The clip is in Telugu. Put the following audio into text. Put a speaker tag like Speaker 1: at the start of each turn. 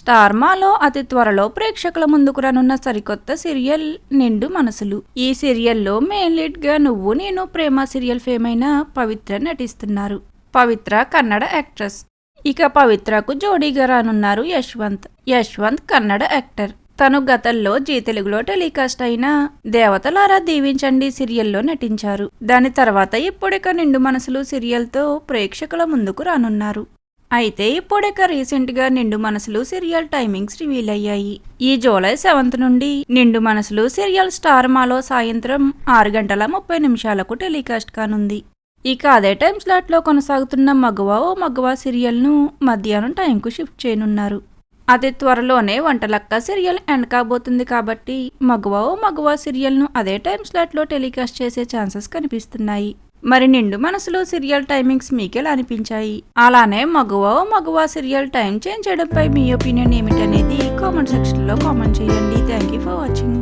Speaker 1: స్టార్మాలో అతి త్వరలో ప్రేక్షకుల ముందుకు రానున్న సరికొత్త సీరియల్ నిండు మనసులు. ఈ సీరియల్లో మెయిన్ లీడ్గా నువ్వు నేను ప్రేమ సీరియల్ ఫేమ్ అయిన పవిత్ర నటిస్తున్నారు. పవిత్ర కన్నడ యాక్ట్రెస్. ఇక పవిత్రకు జోడీగా రానున్నారు యశ్వంత్. యశ్వంత్ కన్నడ యాక్టర్. తను గతంలో జీ తెలుగులో టెలికాస్ట్ అయిన దేవతలారా దీవించండి సీరియల్లో నటించారు. దాని తర్వాత ఇప్పుడిక నిండు మనసులు సీరియల్తో ప్రేక్షకుల ముందుకు రానున్నారు. అయితే ఇప్పుడిక రీసెంట్గా నిండు మనసులు సీరియల్ టైమింగ్స్ రివీల్ అయ్యాయి. ఈ జూలై సెవెంత్ నుండి నిండు మనసులు సీరియల్ స్టార్ మాలో సాయంత్రం ఆరు గంటల ముప్పై నిమిషాలకు టెలికాస్ట్ కానుంది. ఇక అదే టైం స్లాట్లో కొనసాగుతున్న మగవా ఓ మగవా సీరియల్ను మధ్యాహ్నం టైంకు షిఫ్ట్ చేయనున్నారు. అతి త్వరలోనే వంటలక్క సీరియల్ ఎండ్ కాబోతుంది కాబట్టి మగవా ఓ మగవా సీరియల్ను అదే టైం స్లాట్లో టెలికాస్ట్ చేసే ఛాన్సెస్ కనిపిస్తున్నాయి. మరి నిండు మనసులో సీరియల్ టైమింగ్స్ మీకెలా అనిపించాయి? అలానే Maguva O Maguva serial time change చేయడంపై మీ ఒపీనియన్ ఏమిటనేది కామెంట్ సెక్షన్లో కామెంట్ చేయండి. Thank you for watching